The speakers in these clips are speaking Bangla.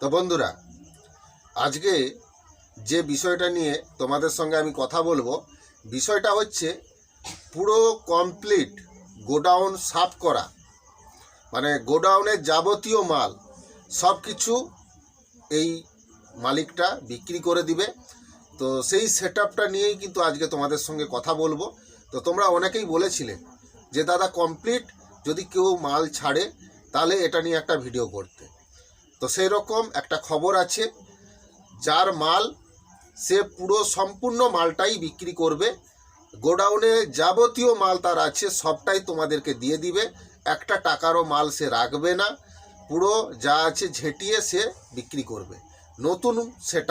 তো বন্ধুরা, আজকে যে বিষয়টা নিয়ে তোমাদের সঙ্গে আমি কথা বলব, বিষয়টা হচ্ছে পুরো কমপ্লিট গোডাউন সাফ করা। মানে গোডাউনের যাবতীয় মাল সব কিছু এই মালিকটা বিক্রি করে দিবে। তো সেই সেট নিয়েই কিন্তু আজকে তোমাদের সঙ্গে কথা বলব। তো তোমরা অনেকেই বলেছিলে যে, দাদা কমপ্লিট যদি কেউ মাল ছাড়ে, তাহলে এটা নিয়ে একটা ভিডিও করতে। তো সেই রকম একটা খবর আছে, যার মাল সে পুরো সম্পূর্ণ মালটাই বিক্রি করবে। গোডাউনে যাবতীয় মাল তার আছে, সবটাই তোমাদেরকে দিয়ে দিবে। একটা টাকারও মাল সে রাখবে না, পুরো যা আছে ঝেঁটিয়ে সে বিক্রি করবে। নতুন সেট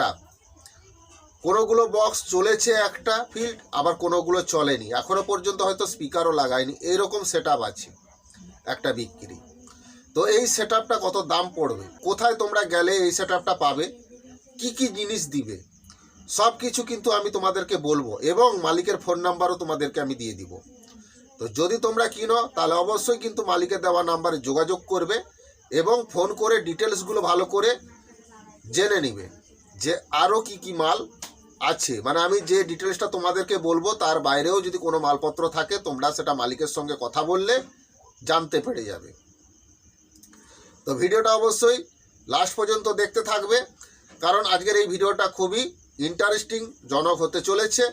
কোনোগুলো বক্স চলেছে একটা ফিল্ড আবার কোনোগুলো চলেনি। এখনও পর্যন্ত হয়তো স্পিকারও লাগায়নি। এইরকম সেট আছে একটা বিক্রি। তো এই সেট কত দাম পড়বে? কোথায় তোমরা গেলে এই সেট পাবে? কি কি জিনিস দিবে? সব কিছু কিন্তু আমি তোমাদেরকে বলব এবং মালিকের ফোন নাম্বারও তোমাদেরকে আমি দিয়ে দিব। তো যদি তোমরা কিনো, তাহলে অবশ্যই কিন্তু মালিকের দেওয়া নাম্বারে যোগাযোগ করবে এবং ফোন করে ডিটেলসগুলো ভালো করে জেনে নিবে যে আরও কি কি মাল আছে। মানে আমি যে ডিটেলসটা তোমাদেরকে বলব, তার বাইরেও যদি কোনো মালপত্র থাকে, তোমরা সেটা মালিকের সঙ্গে কথা বললে জানতে পেরে যাবে। তো ভিডিওটা অবশ্যই লাস্ট পর্যন্ত দেখতে থাকবে, কারণ আজকের এই ভিডিওটা খুবই ইন্টারেস্টিং জনক হতে চলেছে।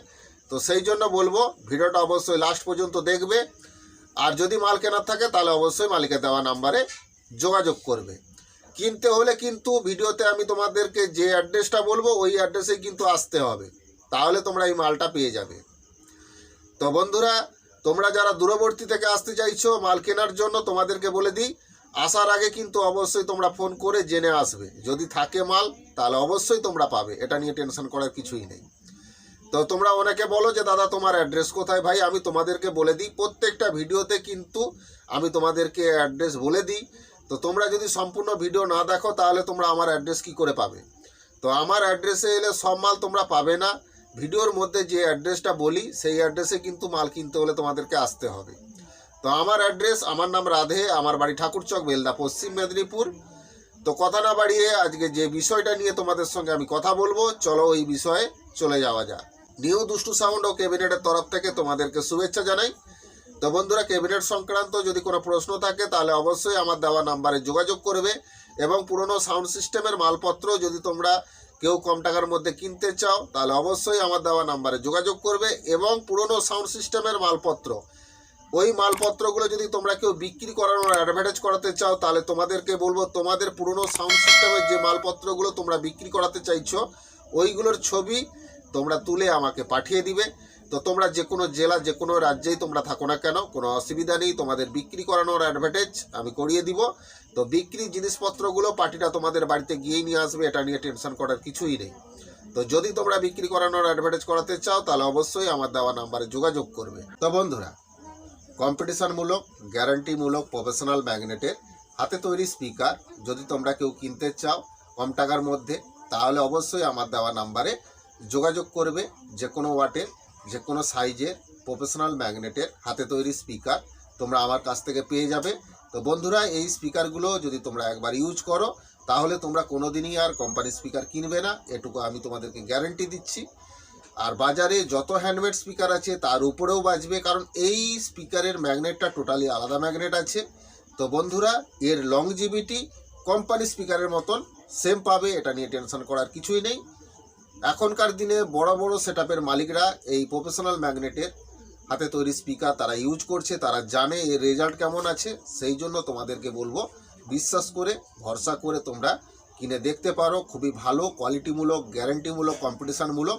তো সেই জন্য বলব, ভিডিওটা অবশ্যই লাস্ট পর্যন্ত দেখবে। আর যদি মাল কেনার থাকে, তাহলে অবশ্যই মালিকের দেওয়া নাম্বারে যোগাযোগ করবে। কিনতে হলে কিন্তু ভিডিওতে আমি তোমাদেরকে যে অ্যাড্রেসটা বলব, ওই অ্যাড্রেসেই কিন্তু আসতে হবে। তাহলে তোমরা এই মালটা পেয়ে যাবে। তো বন্ধুরা, তোমরা যারা দূরবর্তী থেকে আসতে চাইছো মাল কেনার জন্য, তোমাদেরকে বলে দিই আসার আগে কিন্তু অবশ্যই তোমরা ফোন করে জেনে আসবে। যদি থাকে মাল, তাহলে অবশ্যই তোমরা পাবে। এটা নিয়ে টেনশন করার কিছুই নেই। তো তোমরা অনেকে বলো যে, দাদা, তোমার অ্যাড্রেস কোথায়? ভাই, আমি তোমাদেরকে বলে দিই, প্রত্যেকটা ভিডিওতে কিন্তু আমি তোমাদেরকে অ্যাড্রেস বলে দিই। তো তোমরা যদি সম্পূর্ণ ভিডিও না দেখো, তাহলে তোমরা আমার অ্যাড্রেস কি করে পাবে? তো আমার অ্যাড্রেসে এলে সব মাল তোমরা পাবে না। ভিডিওর মধ্যে যে অ্যাড্রেসটা বলি, সেই অ্যাড্রেসে কিন্তু মাল কিনতে হলে তোমাদেরকে আসতে হবে। তো আমার অ্যাড্রেস, আমার নাম রাধে, আমার বাড়ি ঠাকুরচক, বেলদা, পশ্চিম মেদিনীপুর। তো কথা না বাড়িয়ে আজকে যে বিষয়টা নিয়ে তোমাদের সঙ্গে আমি কথা বলব, চলো ওই বিষয়ে চলে যাওয়া যাক। নিউ দুষ্টু সাউন্ড ও ক্যাবিনেটের তরফ থেকে তোমাদেরকে শুভেচ্ছা জানাই। তো বন্ধুরা, ক্যাবিনেট সংক্রান্ত যদি কোনো প্রশ্ন থাকে, তাহলে অবশ্যই আমার দেওয়া নাম্বারে যোগাযোগ করবে এবং পুরনো সাউন্ড সিস্টেমের মালপত্র যদি তোমরা কেউ কম টাকার মধ্যে কিনতে চাও, তাহলে অবশ্যই আমার দেওয়া নাম্বারে যোগাযোগ করবে এবং পুরনো সাউন্ড সিস্টেমের মালপত্র ওই মালপত্রগুলো যদি তোমরা কেউ বিক্রি করানোর অ্যাডভার্টাইজ করাতে চাও, তাহলে তোমাদেরকে বলব, তোমাদের পুরনো সাউন্ড সিস্টেমের যে মালপত্রগুলো তোমরা বিক্রি করাতে চাইছো, ওইগুলোর ছবি তোমরা তুলে আমাকে পাঠিয়ে দিবে। তো তোমরা যে কোনো জেলা, যে কোনো রাজ্যেই তোমরা থাকো না কেন, কোনো অসুবিধা নেই, তোমাদের বিক্রি করানোর অ্যাডভার্টাইজ আমি করিয়ে দিব। তো বিক্রি জিনিসপত্রগুলো পার্টিটা তোমাদের বাড়িতে গিয়েই নিয়ে আসবে, এটা নিয়ে টেনশন করার কিছুই নেই। তো যদি তোমরা বিক্রি করানোর অ্যাডভার্টাইজ করাতে চাও, তাহলে অবশ্যই আমার দেওয়া নাম্বারে যোগাযোগ করবে। তো বন্ধুরা কম্পিটিশনমূলক, গ্যারান্টিমূলক, প্রফেশনাল ম্যাগনেটের হাতে তৈরি স্পিকার। যদি তোমরা কেউ কিনতে চাও কম টাকার মধ্যে, তাহলে অবশ্যই আমার দেওয়া নাম্বারে যোগাযোগ করবে যে কোনো ওয়াটের যে কোনো সাইজের প্রফেশনাল ম্যাগনেটের হাতে তৈরি স্পিকার তোমরা আমার কাছ থেকে পেয়ে যাবে। তো বন্ধুরা, এই স্পিকারগুলো যদি তোমরা একবার ইউজ করো, তাহলে তোমরা কোনোদিনই আর কোম্পানি স্পিকার কিনবে না। এটুকু আমি তোমাদেরকে গ্যারেন্টি দিচ্ছি। আর বাজারে যত হ্যান্ডমেড স্পিকার আছে, তার উপরেও বাজবে, কারণ এই স্পিকারের ম্যাগনেটটা টোটালি আলাদা ম্যাগনেট আছে। তো বন্ধুরা, এর লংজিভিটি কোম্পানি স্পিকারের মতন সেম পাবে, এটা নিয়ে টেনশন করার কিছুই নেই। এখনকার দিনে বড় বড় সেট মালিকরা এই প্রফেশনাল ম্যাগনেটের হাতে তৈরি স্পিকার তারা ইউজ করছে, তারা জানে এর রেজাল্ট কেমন আছে, সেই জন্য তোমাদেরকে বলব, বিশ্বাস করে, ভরসা করে তোমরা কিনে দেখতে পারো। খুবই ভালো কোয়ালিটিমূলক গ্যারেন্টিমূলক কম্পিটিশানমূলক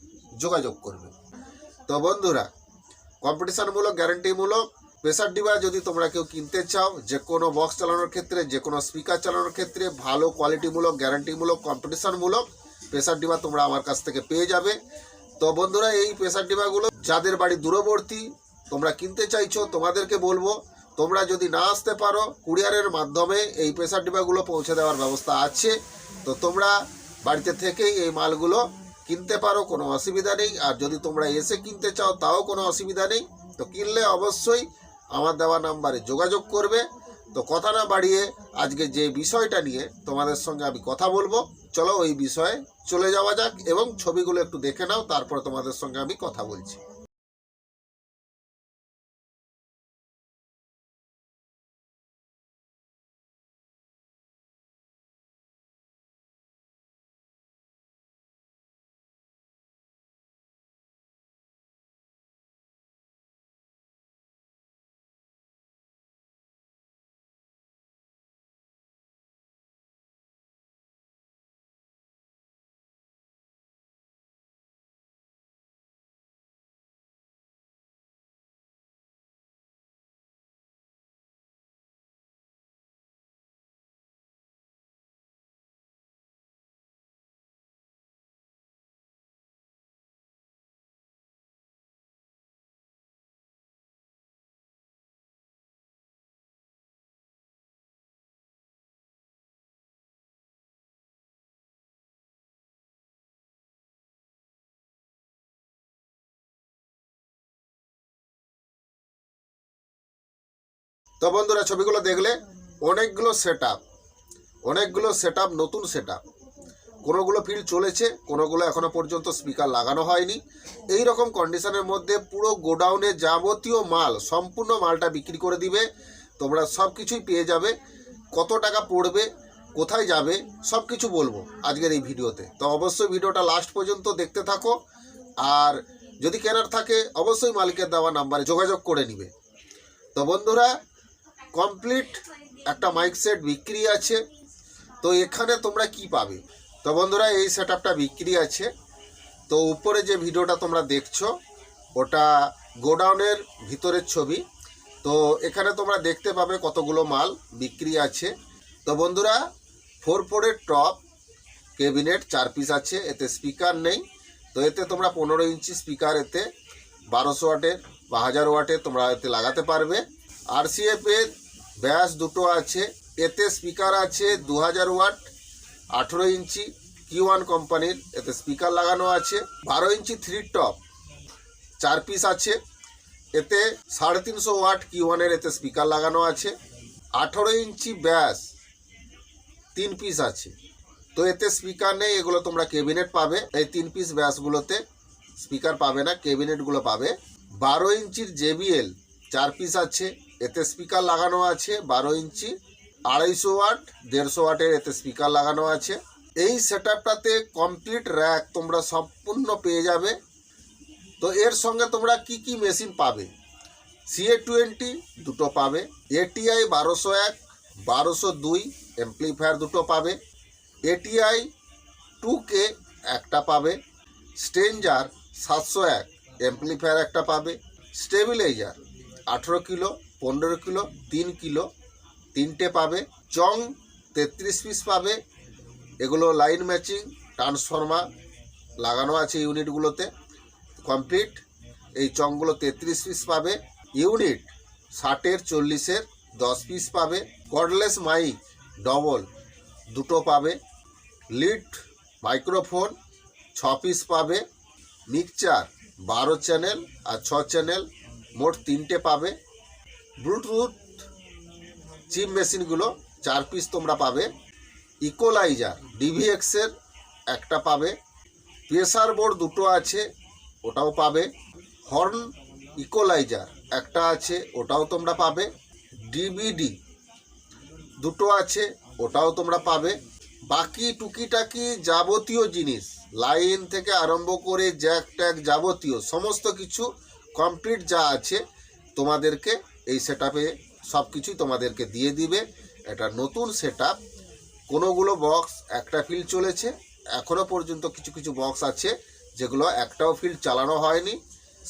যোগাযোগ করবে। তো বন্ধুরা কম্পিটিশনমূলক গ্যারান্টিমূলক প্রেসার ডিবা যদি তোমরা কেউ কিনতে চাও যে কোনো বক্স চালানোর ক্ষেত্রে যে কোনো স্পিকার চালানোর ক্ষেত্রে, ভালো কোয়ালিটিমূলক গ্যারান্টিমূলক কম্পিটিশনমূলক প্রেসার ডিবা তোমরা আমার কাছ থেকে পেয়ে যাবে। তো বন্ধুরা, এই প্রেসার ডিবাগুলো যাদের বাড়ি দূরবর্তী, তোমরা কিনতে চাইছো, তোমাদেরকে বলব, তোমরা যদি না আসতে পারো কুরিয়ারের মাধ্যমে এই প্রেসার ডিবাগুলো পৌঁছে দেওয়ার ব্যবস্থা আছে। তো তোমরা বাড়িতে থেকেই এই মালগুলো কিনতে পারো, কোনো অসুবিধা নেই। আর যদি তোমরা এসে কিনতে চাও, তাও কোনো অসুবিধা নেই। তো কিনলে অবশ্যই আমার দেওয়া নাম্বারে যোগাযোগ করবে। তো কথা না বাড়িয়ে আজকে যে বিষয়টা নিয়ে তোমাদের সঙ্গে আমি কথা বলব, চলো ওই বিষয়ে চলে যাওয়া যাক এবং ছবিগুলো একটু দেখে নাও, তারপর তোমাদের সঙ্গে আমি কথা বলছি। তো বন্ধুরা, ছবিগুলো দেখলে অনেকগুলো সেট অনেকগুলো সেট নতুন সেট কোনোগুলো ফিল্ড চলেছে, কোনোগুলো এখনও পর্যন্ত স্পিকার লাগানো হয়নি। এই রকম কন্ডিশনের মধ্যে পুরো গোডাউনে যাবতীয় মাল, সম্পূর্ণ মালটা বিক্রি করে দিবে। তোমরা সব কিছুই পেয়ে যাবে। কত টাকা পড়বে, কোথায় যাবে সব কিছু বলব আজকের এই ভিডিওতে। তো অবশ্যই ভিডিওটা লাস্ট পর্যন্ত দেখতে থাকো। আর যদি কেনার থাকে, অবশ্যই মালিকের দেওয়া নাম্বারে যোগাযোগ করে নিবে। তো বন্ধুরা কমপ্লিট একটা মাইক সেট বিক্রি আছে। তো এখানে তোমরা কি পাবে? তো বন্ধুরা, এই সেট বিক্রি আছে। তো উপরে যে ভিডিওটা তোমরা দেখছ, ওটা গোডাউনের ভিতরের ছবি। তো এখানে তোমরা দেখতে পাবে কতগুলো মাল বিক্রি আছে। তো বন্ধুরা ফোর ফোরের টপ কেবিনেট চার পিস আছে, এতে স্পিকার নেই। তো এতে তোমরা পনেরো ইঞ্চি স্পিকার এতে বারোশো ওয়াটের বা হাজার ওয়াটের তোমরা এতে লাগাতে পারবে। আরসিএফ এর ব্যাস দুটো আছে। এতে স্পিকার আছে দু হাজার ওয়াট, আঠেরো ইঞ্চি কিউ ওয়ান কোম্পানির এতে স্পিকার লাগানো আছে, বারো ইঞ্চি থ্রি টপ চার পিস আছে। এতে সাড়ে তিনশো ওয়াট কিউ ওয়ানের এতে স্পিকার লাগানো আছে। আঠেরো ইঞ্চি ব্যাস তিন পিস আছে। তো এতে স্পিকার নেই, এগুলো তোমরা কেবিনেট পাবে। এই তিন পিস ব্যাসগুলোতে স্পিকার পাবে না কেবিনেটগুলো পাবে। বারো ইঞ্চির জেবিএল চার পিস আছে। এতে স্পিকার লাগানো আছে বারো ইঞ্চি, আড়াইশো ওয়াট, দেড়শো ওয়াটের এতে স্পিকার লাগানো আছে। এই সেট কমপ্লিট র্যাক তোমরা সম্পূর্ণ পেয়ে যাবে। তো এর সঙ্গে তোমরা কি কি মেশিন পাবে? সিএ টোয়েন্টি দুটো পাবে এটিআই বারোশো এক, বারোশো দুই এমপ্লিফায়ার দুটো পাবে এটিআই টু কে একটা পাবে স্টেঞ্জার সাতশো এক এমপ্লিফায়ার একটা পাবে স্টেবিলাইজার আঠেরো কিলো পনেরো কিলো, তিন কিলো, তিনটে পাবে। চং তেত্রিশ পিস পাবে। এগুলো লাইন ম্যাচিং ট্রান্সফর্মার লাগানো আছে ইউনিটগুলোতে। কমপ্লিট এই চংগুলো তেত্রিশ পিস পাবে। ইউনিট ষাটের, চল্লিশের, দশ পিস পাবে। কর্ডলেস মাইক ডবল দুটো পাবে। লিড মাইক্রোফোন ছ পিস পাবে। মিক্সচার বারো চ্যানেল আর ছ চ্যানেল মোট তিনটে পাবে। ব্লুটুথ চিপ মেশিনগুলো চার পিস তোমরা পাবে। ইকোলাইজার ডিভিএক্সের একটা পাবে। প্রেসার বোর্ড দুটো আছে, ওটাও পাবে। হর্ন ইকোলাইজার একটা আছে, ওটাও তোমরা পাবে। ডিবিডি দুটো আছে, ওটাও তোমরা পাবে। বাকি টুকিটাকি যাবতীয় জিনিস লাইন থেকে আরম্ভ করে জ্যাক ট্যাক যাবতীয়, সমস্ত কিছু কমপ্লিট যা আছে তোমাদেরকে এই সেট সব কিছুই তোমাদেরকে দিয়ে দিবে। এটা নতুন সেট কোনোগুলো বক্স একটা ফিল্ড চলেছে। এখনও পর্যন্ত কিছু কিছু বক্স আছে, যেগুলো একটাও ফিল্ড চালানো হয়নি।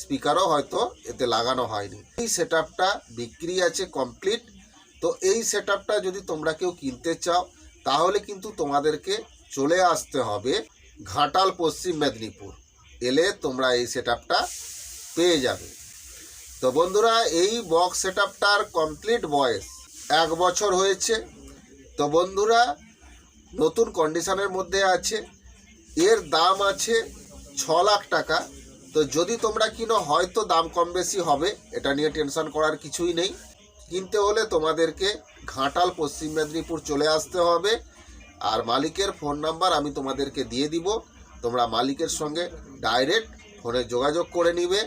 স্পিকারও হয়তো এতে লাগানো হয়নি। এই সেট বিক্রি আছে কমপ্লিট তো এই সেট যদি তোমরা কেউ কিনতে চাও, তাহলে কিন্তু তোমাদেরকে চলে আসতে হবে ঘাটাল পশ্চিম মেদিনীপুর। এলে তোমরা এই সেট পেয়ে যাবে। তো বন্ধুরা, এই বক্স সেট আপটার কমপ্লিট বয়স এক বছর হয়েছে। তো বন্ধুরা, নতুন কন্ডিশনের মধ্যে আছে। এর দাম আছে ছ লাখ টাকা। তো যদি তোমরা কিনো, হয়তো দাম কম বেশি হবে। এটা নিয়ে টেনশন করার কিছুই নেই। কিনতে হলে তোমাদেরকে ঘাটাল, পশ্চিম মেদিনীপুর চলে আসতে হবে। আর মালিকের ফোন নাম্বার আমি তোমাদেরকে দিয়ে দিব। তোমরা মালিকের সঙ্গে ডাইরেক্ট ফোনে যোগাযোগ করে নিবে।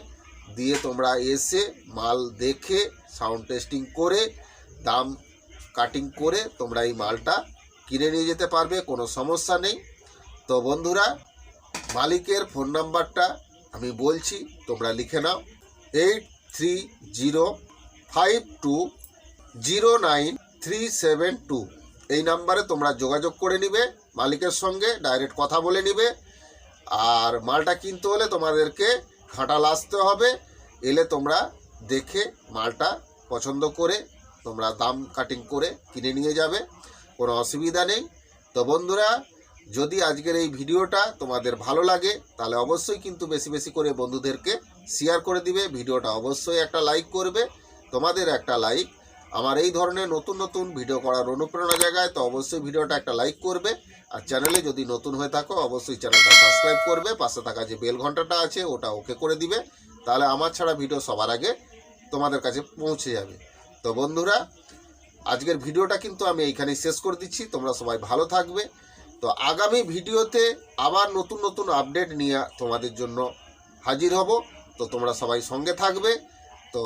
দিয়ে তোমরা এসে মাল দেখে সাউন্ড টেস্টিং করে, দাম কাটিং করে তোমরা এই মালটা কিনে নিয়ে যেতে পারবে, কোনো সমস্যা নেই। তো বন্ধুরা, মালিকের ফোন নাম্বারটা আমি বলছি, তোমরা লিখে নাও। Eight three zero five two zero nine three seven two এই নাম্বারে তোমরা যোগাযোগ করে নিবে, মালিকের সঙ্গে ডাইরেক্ট কথা বলে নিবে। আর মালটা কিনতে হলে তোমাদেরকে ঘাটাল আসতে হবে, এলে তোমরা দেখে মালটা পছন্দ করে তোমরা দাম কাটিং করে কিনে নিয়ে যাবে, কোনো অসুবিধা নেই। তো বন্ধুরা, যদি আজকের এই ভিডিওটা তোমাদের ভালো লাগে, তাহলে অবশ্যই কিন্তু বেশি বেশি করে বন্ধুদেরকে শেয়ার করে দিবে। ভিডিওটা অবশ্যই একটা লাইক করবে। তোমাদের একটা লাইক আমার এই ধরনের নতুন নতুন ভিডিও করার অনুপ্রেরণা জায়গায়, তো অবশ্যই ভিডিওটা একটা লাইক করবে। আর চ্যানেলে যদি নতুন হয়ে থাকো, অবশ্যই চ্যানেলটা সাবস্ক্রাইব করবে। পাশে থাকা যে বেল ঘন্টাটা আছে, ওটা ওকে করে দিবে। তাহলে আমার ছাড়া ভিডিও সবার আগে তোমাদের কাছে পৌঁছে যাবে। তো বন্ধুরা, আজকের ভিডিওটা কিন্তু আমি এইখানেই শেষ করে দিচ্ছি। তোমরা সবাই ভালো থাকবে। তো আগামী ভিডিওতে আবার নতুন নতুন আপডেট নিয়ে তোমাদের জন্য হাজির হব। তো তোমরা সবাই সঙ্গে থাকবে। তো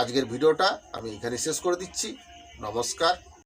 আজকের ভিডিওটা আমি এখানে শেষ করে দিচ্ছি। নমস্কার।